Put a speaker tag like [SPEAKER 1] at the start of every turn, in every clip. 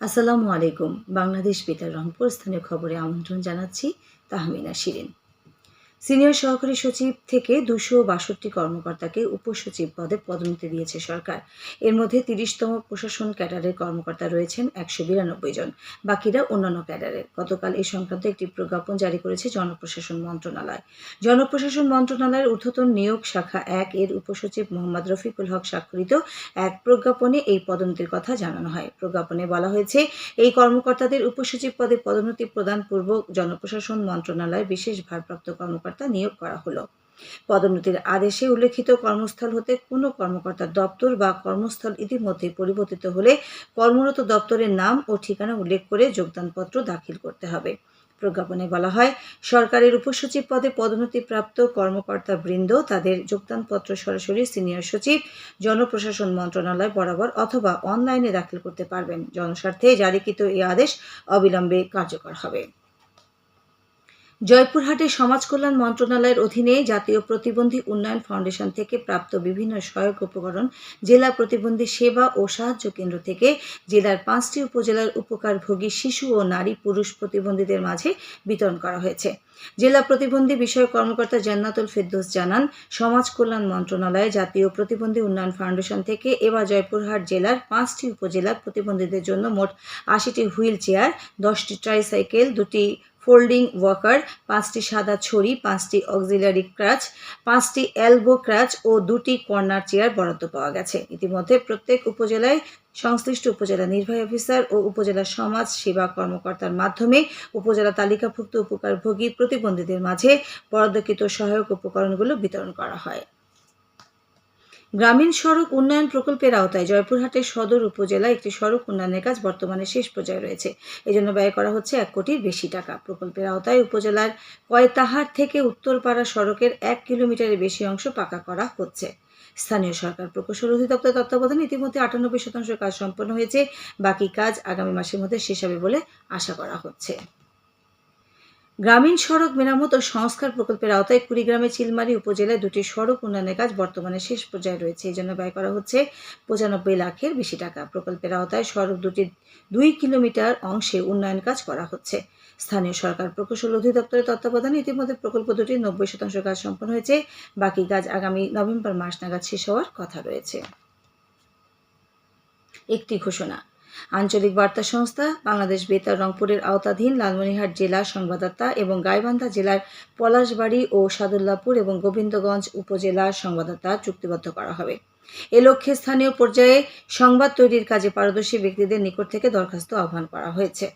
[SPEAKER 1] আসসালামু আলাইকুম। বাংলাদেশ বেতার রংপুর স্থানীয় খবরে আমন্ত্রণ জানাচ্ছি তাহমিনা শিরিন। সিনিয়র সহকারী সচিব থেকে দুশো বাষট্টি কর্মকর্তাকে উপসচিব পদে পদোন্নতি দিয়েছে সরকার। এর মধ্যে তিরিশতম প্রশাসন ক্যাডারের কর্মকর্তা রয়েছেন একশো বিরানব্বই জন। বাকিরা অন্যান্য ক্যাডারের গতকাল এই সংক্রান্ত একটি প্রজ্ঞাপন জারি করেছে জনপ্রশাসন মন্ত্রণালয়। জনপ্রশাসন মন্ত্রণালয়ের ঊর্ধ্বতন নিয়োগ শাখা এক এর উপসচিব মোহাম্মদ রফিকুল হক স্বাক্ষরিত এক প্রজ্ঞাপনে এই পদোন্নতির কথা জানানো হয়। প্রজ্ঞাপনে বলা হয়েছে, এই কর্মকর্তাদের উপসচিব পদে পদোন্নতি প্রদান পূর্বক জনপ্রশাসন মন্ত্রণালয়ের বিশেষ ভারপ্রাপ্ত কর্মকর্তা নিয়োগ করা হলো। পদোন্নতির আদেশে উল্লেখিত কর্মস্থল হতে কোনো কর্মকর্তার দপ্তর বা কর্মস্থল ইতিমধ্যে পরিবর্তিত হলে কর্মরত দপ্তরের নাম ও ঠিকানা উল্লেখ করে যোগদানপত্র দাখিল করতে হবে। প্রজ্ঞাপনে বলা হয়, সরকারের উপসচিব পদে পদোন্নতিপ্রাপ্ত কর্মকর্তা বৃন্দ তাদের যোগদানপত্র সরাসরি সিনিয়র সচিব, জনপ্রশাসন মন্ত্রণালয় বরাবর অথবা অনলাইনে দাখিল করতে পারবেন। জনস্বার্থে জারিকৃত এই আদেশ অবিলম্বে কার্যকর হবে। জয়পুরহাটে সমাজ কল্যাণ মন্ত্রণালয়ের অধীনে জাতীয় প্রতিবন্ধী উন্নয়ন ফাউন্ডেশন থেকে প্রাপ্ত বিভিন্ন সহায়ক উপকরণ, জেলা প্রতিবন্ধী সেবা ও সাহায্য কেন্দ্র থেকে জেলার পাঁচটি উপজেলার উপকারভোগী শিশু ও নারী পুরুষ প্রতিবন্ধীদের মাঝে বিতরণ করা হয়েছে। জেলা প্রতিবন্ধী বিষয়ক কর্মকর্তা জান্নাতুল ফেরদৌস জানান, সমাজ কল্যাণ মন্ত্রণালয় জাতীয় প্রতিবন্ধী উন্নয়ন ফাউন্ডেশন থেকে এবার জয়পুরহাট জেলার পাঁচটি উপজেলার প্রতিবন্ধীদের জন্য মোট আশিটি হুইল চেয়ার, দশটি ট্রাইসাইকেল, দুটি ফোল্ডিং ওয়াকার পাঁচটি সাদা ছড়ি, পাঁচটি অক্সিলারি ক্রাচ, পাঁচটি এলবো ক্রাচ ও দুটি কর্নার চেয়ার বরাদ্দ পাওয়া গেছে। ইতিমধ্যে প্রত্যেক উপজেলায় সংশ্লিষ্ট উপজেলা নির্বাহী অফিসার ও উপজেলা সমাজ সেবা কর্মকর্তার মাধ্যমে উপজেলা তালিকাভুক্ত উপকারভোগী প্রতিবন্ধীদের মাঝে বরাদ্দকৃত সহায়ক উপকরণগুলো বিতরণ করা হয়। গ্রামীণ সড়ক উন্নয়ন প্রকল্পের আওতায় জয়পুরহাটের সদর উপজেলায় একটি সড়ক উন্নয়নের কাজ বর্তমানে শেষ পর্যায়ে রয়েছে। এজন্য ব্যয় করা হচ্ছে এক কোটির বেশি টাকা। প্রকল্পের আওতায় উপজেলার কয়তাহার থেকে উত্তরপাড়া সড়কের এক কিলোমিটারের বেশি অংশ পাকা করা হচ্ছে। স্থানীয় সরকার প্রকৌশল অধিদপ্তর তত্ত্বাবধানে ইতিমধ্যে আটানব্বই শতাংশ কাজ সম্পন্ন হয়েছে। বাকি কাজ আগামী মাসের মধ্যে শেষ হবে বলে আশা করা হচ্ছে। গ্রামীণ সড়ক মেরামত ও সংস্কার প্রকল্পের আওতায় কুড়িগ্রামের চিলমারি উপজেলায় দুটি সড়ক উন্নয়নের কাজ বর্তমানে শেষ পর্যায়ে রয়েছে। এই জন্য ব্যয় করা হচ্ছে পঁচানব্বই লাখের বেশি টাকা। প্রকল্পের আওতায় সড়ক দুটি দুই কিলোমিটার অংশে উন্নয়ন কাজ করা হচ্ছে। স্থানীয় সরকার প্রকৌশল অধিদপ্তরের তত্ত্বাবধানে ইতিমধ্যে প্রকল্প দুটির নব্বই শতাংশ কাজ সম্পন্ন হয়েছে। বাকি কাজ আগামী নভেম্বর মাস নাগাদ শেষ হওয়ার কথা রয়েছে। একটি ঘোষণা আঞ্চলিক বার্তা সংস্থা, বাংলাদেশ বেতার রংপুরের আওতাধীন লালমনিরহাট জেলা সংবাদদাতা এবং গাইবান্ধা জেলার পলাশবাড়ি ও সাদুল্লাপুর এবং গোবিন্দগঞ্জ উপজেলার সংবাদদাতা চুক্তিবদ্ধ করা হবে। এ লক্ষ্যে স্থানীয় পর্যায়ে সংবাদ তৈরির কাজে পারদর্শী ব্যক্তিদের নিকট থেকে দরখাস্ত আহ্বান করা হয়েছে।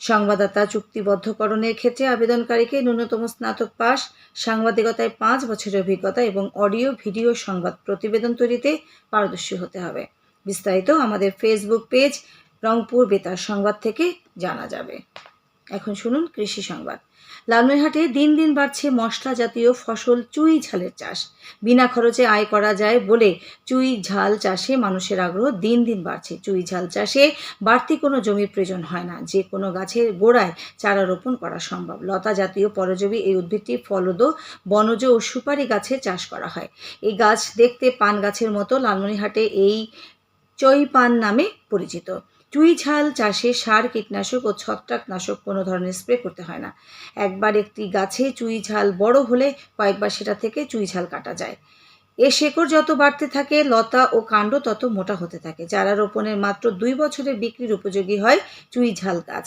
[SPEAKER 1] সংবাদদাতা চুক্তিবদ্ধকরণের ক্ষেত্রে আবেদনকারীকে ন্যূনতম স্নাতক পাস সাংবাদিকতায় পাঁচ বছরের অভিজ্ঞতা এবং অডিও, ভিডিও, সংবাদ প্রতিবেদন তৈরিতে পারদর্শী হতে হবে। বিস্তারিত আমাদের ফেসবুক পেজ রংপুর বেতার সংবাদ থেকে জানা যাবে। এখন শুনুন কৃষি সংবাদ। লালমনিরহাটে দিন দিন বাড়ছে মশলা জাতীয় ফসল চুই ঝালের চাষ। বিনা খরচে আয় করা যায় বলে চুই ঝাল চাষে মানুষের আগ্রহ দিন দিন বাড়ছে। চুই ঝাল চাষে বাড়তি কোনো জমির প্রয়োজন হয় না। যে কোনো গাছের গোড়ায় চারা রোপণ করা সম্ভব। লতা জাতীয় পরজীবী এই উদ্ভিদটি ফলদ, বনজ ও সুপারি গাছে চাষ করা হয়। এই গাছ দেখতে পান গাছের মতো লালমনিরহাটে এই চই পান নামে পরিচিত। চুই ঝাল চাষে সার, কীটনাশক ও ছত্রাকনাশক কোনো ধরনের স্প্রে করতে হয় না। একবার একটি গাছে চুই ঝাল বড় হলে কয়েকবার সেটা থেকে চুই ঝাল কাটা যায়। এ শেকড় যত বাড়তে থাকে, লতা ও কাণ্ড তত মোটা হতে থাকে চারা রোপণের মাত্র দুই বছরের বিক্রির উপযোগী হয় চুই ঝাল গাছ।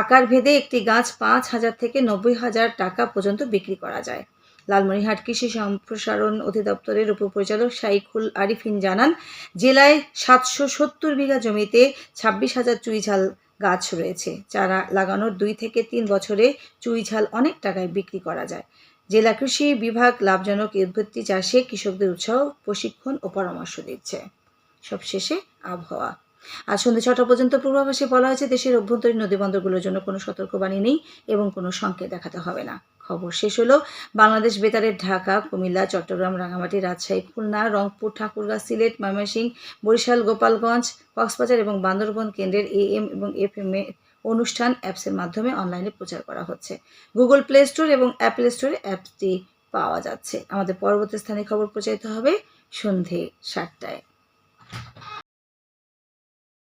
[SPEAKER 1] আকার ভেদে একটি গাছ পাঁচ হাজার থেকে নব্বই হাজার টাকা পর্যন্ত বিক্রি করা যায়। লালমনিরহাট কৃষি সম্প্রসারণ অধিদপ্তরের উপপরিচালক শাইখুল আরিফিন জানান, জেলায় সাতশো সত্তর বিঘা জমিতে ছাব্বিশ হাজার চুই ঝাল গাছ রয়েছে। চারা লাগানোর দুই থেকে তিন বছরে চুই ঝাল অনেক টাকায় বিক্রি করা যায়। জেলা কৃষি বিভাগ লাভজনক উদ্ভিদটি চাষে কৃষকদের উৎসাহ, প্রশিক্ষণ ও পরামর্শ দিচ্ছে। সবশেষে আবহাওয়া। আজ সন্ধ্যে ছটা পর্যন্ত পূর্বাভাসে বলা হয়েছে, দেশের অভ্যন্তরীণ নদীবন্দরগুলোর জন্য কোনো সতর্কবাণী নেই এবং কোনো সংকেত দেখাতে হবে না। খবর শেষ হলো। বাংলাদেশ বেতারের ঢাকা, কুমিল্লা, চট্টগ্রাম রাঙামাটি রাজশাহী, খুলনা, রংপুর, ঠাকুরগাঁ, সিলেট, ময়মনসিংহ, বরিশাল, গোপালগঞ্জ, কক্সবাজার এবং বান্দরবন কেন্দ্রের এ এম এবং এফ এম এ অনুষ্ঠান অ্যাপসের মাধ্যমে অনলাইনে প্রচার করা হচ্ছে। গুগল প্লে স্টোর এবং অ্যাপল স্টোরে অ্যাপটি পাওয়া যাচ্ছে। আমাদের পরবর্তী স্থানে খবর প্রচারিত হবে সন্ধে সাতটায়।